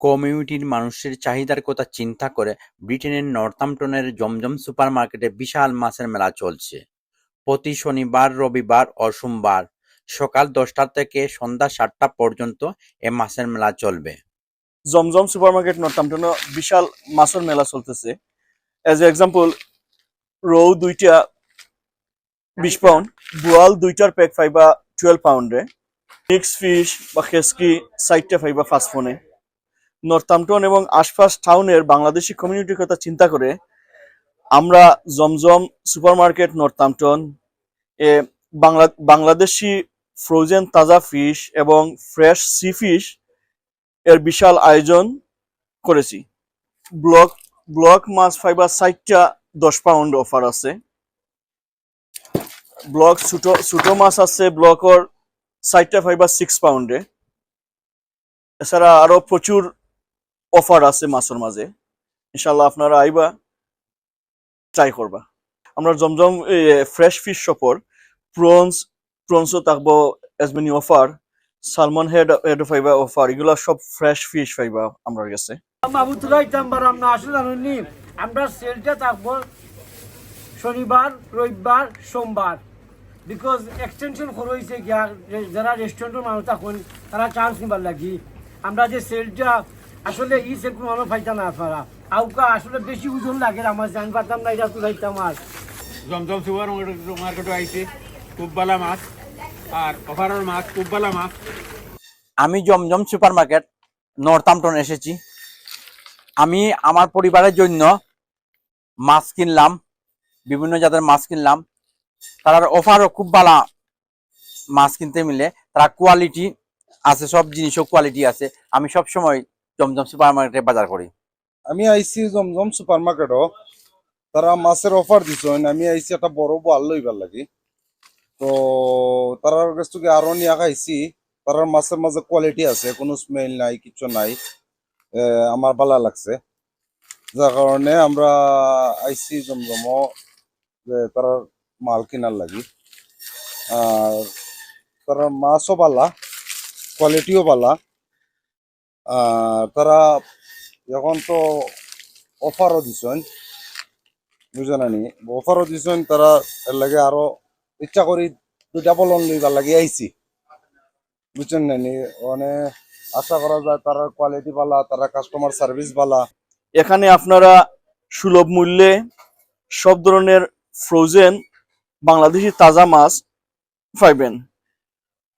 কমিউনিটির মানুষের চাহিদার কথা চিন্তা করে ব্রিটেনের নর্থাম্পটনের জমজম সুপারমার্কেটে বিশাল মাছের মেলা চলছে। প্রতি শনিবার, রবিবার ও সোমবার সকাল দশটা থেকে সন্ধ্যা সাতটা পর্যন্ত এ মাছের মেলা চলবে। জমজম সুপার সুপারমার্কেট নর্থাম্পটনে বিশাল মাছের মেলা চলতেছে। এজ এক্সাম্পল রৌ দুইটা বিশ পাউন্ড বোয়াল দুইটার প্যাক পাইবা টুয়েলভ পাউন্ডে মিক্স ফিশ বা খেসকি সাইডটা ফাইবা ফাস্ট ফোনে নর্থাম্পটন এবং আশপাশ টাউনের বাংলাদেশি কমিউনিটির কথা চিন্তা করে আমরা জমজম সুপারমার্কেট নর্থাম্পটন এ বাংলা, বাংলাদেশি ফ্রোজেন তাজা ফিশ এবং ফ্রেশ সি ফিশ এর বিশাল আয়োজন করেছি। ব্লক ব্লক মাছ ফাইবার সাইটটা দশ পাউন্ড অফার আছে। ব্লক ছোটো ছোটো মাছ আছে ব্লকর সাইটটা ফাইবার সিক্স পাউন্ডে এছাড়া আরও প্রচুর অফার আছে মাছের মাঝে। ইনশাল্লাহ আপনারা আইবা ট্রাই করবা। আমরা জমজম ফ্রেশ ফিশ শপর প্রনস প্রনসও থাকব as many offer salmon head head ফাইবা offer এগুলা সব ফ্রেশ ফিশ ফাইবা আমার কাছে। আমরা আসলে সেলটা থাকব শনিবার, রবিবার, সোমবার। বিকজ এক্সটেনশন খরচ হয়েছে যারা রেস্টুরেন্টের মানুষ থাকুন তারা চান্স নিবার লাগি। আমরা যে সেলটা আসলে ই সেল কোনো ফাইতা না পারা আউকা আসলে বেশি ওজন লাগে আমার জান পারতাম না এটা তুলাইতাম আর। জমজম সুপার মার্কেটে আইছে খুব ভালো মাছ আর অফারের মাছ খুব ভালো মাছ। আমি জমজম সুপার সুপারমার্কেট নর্থাম্পটন এসেছি। আমি আমার পরিবারের জন্য মাছ কিনলাম বিভিন্ন জাতের মাছ কিনলাম। তার অফারও খুব ভালো মাছ কিনতে মিলে তারা কোয়ালিটি আছে সব জিনিসও কোয়ালিটি আছে। আমি সব সময় জমজম সুপার মার্কেটে বাজার করি। আমি আইছি জমজম সুপার মার্কেটও তারা মাছের অফার দিছেন আমি আইছি একটা বড় বল লইবার লাগি। তো তারার কাছ থেকে আরও নিয়া খাইছি তারার মাছের মাঝে কোয়ালিটি আছে, কোনো স্মেল নাই, কিছু নাই আমার ভালো লাগছে। যার কারণে আমরা আইছি জমজম যে তারার মাল কিনার লাগি। আর তারার মাছও ভালা কোয়ালিটিও আর তারা এখন তো অফারও দিছেন বুঝলেন অফারও দিছেন, তারা এর লাগে আরও ইচ্ছা করি দুইটা বলন লইবার লাগে, আইছি। বুঝছেন না নি? মানে আশা করা যায় তারা কোয়ালিটি ভালা তারা কাস্টমার সার্ভিস ভালা এখানে আপনারা সুলভ মূল্যে সব ধরনের ফ্রোজেন বাংলাদেশি তাজা মাছ পাইবেন।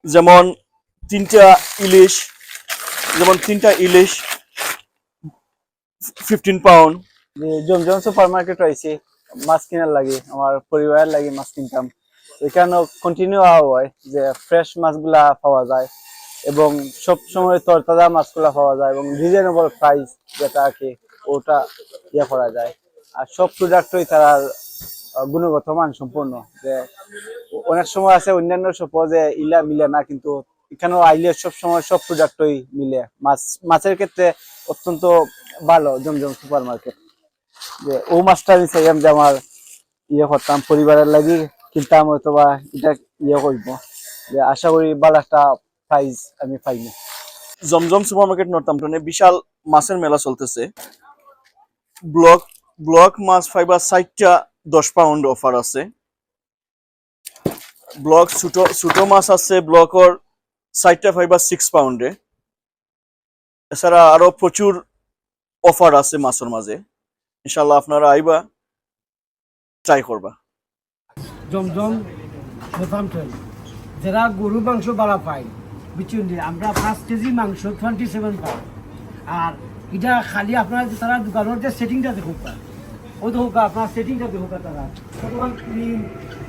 যেমন তিনটা ইলিশ যেমন তিনটা ইলিশ fifteen pound Zamzam supermarket রয়েছে, মাছ কেনার লাগে, আমার পরিবারের লাগে মাছ কিনতাম। এখানেও কন্টিনিউ হয় যে ফ্রেশ মাছগুলা পাওয়া যায় এবং সব সময় তরতাজা মাছগুলা পাওয়া যায় এবং রিজনেবল প্রাইস যেটা কি ওটা ইয়ে করা যায়। আর সব প্রোডাক্টই তারা গুণগত মান সম্পূর্ণ যে অনেক সময় আছে অন্যান্য শপও যে ইলা মিলে না, কিন্তু এখানেও আইলে সব সময় সব প্রোডাক্টই মিলে। মাছ, মাছের ক্ষেত্রে অত্যন্ত ভালো, জমজম সুপার মার্কেট যে ও মাছটা আমি যে আমার ইয়ে করতাম, পরিবারের লাগি কিনতাম অথবা এটা ইয়ে করব। যে আশা করি ভালো একটা প্রাইজ আমি পাইনি জমজম সুপারমার্কেট নর্থাম্পটনে বিশাল মাছের মেলা চলতেছে। ব্লক ব্লক মাছ ফাইবার সাইটটা দশ পাউন্ড অফার আছে। ব্লক ছোট ছোট মাছ আছে, ব্লকর সাইটটা ফাইবার সিক্স পাউন্ডে এছাড়া আরও প্রচুর অফার আছে মাছের মাঝে। ইনশাল্লাহ আপনারা আইবা ট্রাই করবা। জমজম যারা গরু মাংস বাড়া বিচুন দিয়ে আমরা পাঁচ কেজি মাংস টোয়েন্টি সেভেন পাই আর এটা খালি আপনার তারা দোকানের যে সেটিংটা দেখুক ও দেখুক আপনার সেটিংটা দেখুক তারা। কতক্ষণ ক্লিন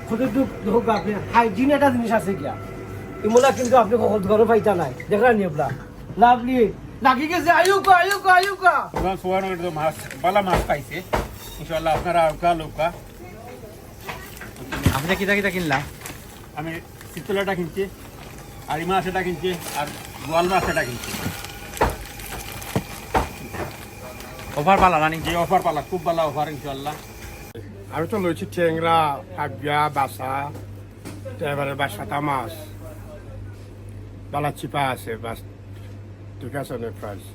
কতটুক দেখুক আপনি হাইজিন একটা জিনিস আছে গিয়া। এমলা কিন্তু আপনি কখন ঘরে পাইতা নাই। দেখলেন নি আপনার লাভলি লাগি গেছে আয়ুকা আয়ুকা আয়ুকা। জমজম সুপার মার্কেটে মাছ ভালো মাছ পাইছে। ইনশাল্লাহ আপনারা আউকা লৌকা আপনি কিতা কিতা কিনলাম আমি শীতলাটা কিনছি আর এই মাছ এটা কিনছি আর গোয়াল মাছ এটা কিনছি। অফার পালা নানি যে অফার পালা খুব ভালো অফার ইনশাল্লাহ আমি তো লইছি ট্যাংরা কাবিয়া বাসা এবারে বাসাটা মাছ। বালা চিপা আছে বাস ঠিক আছে অনেক প্রাইস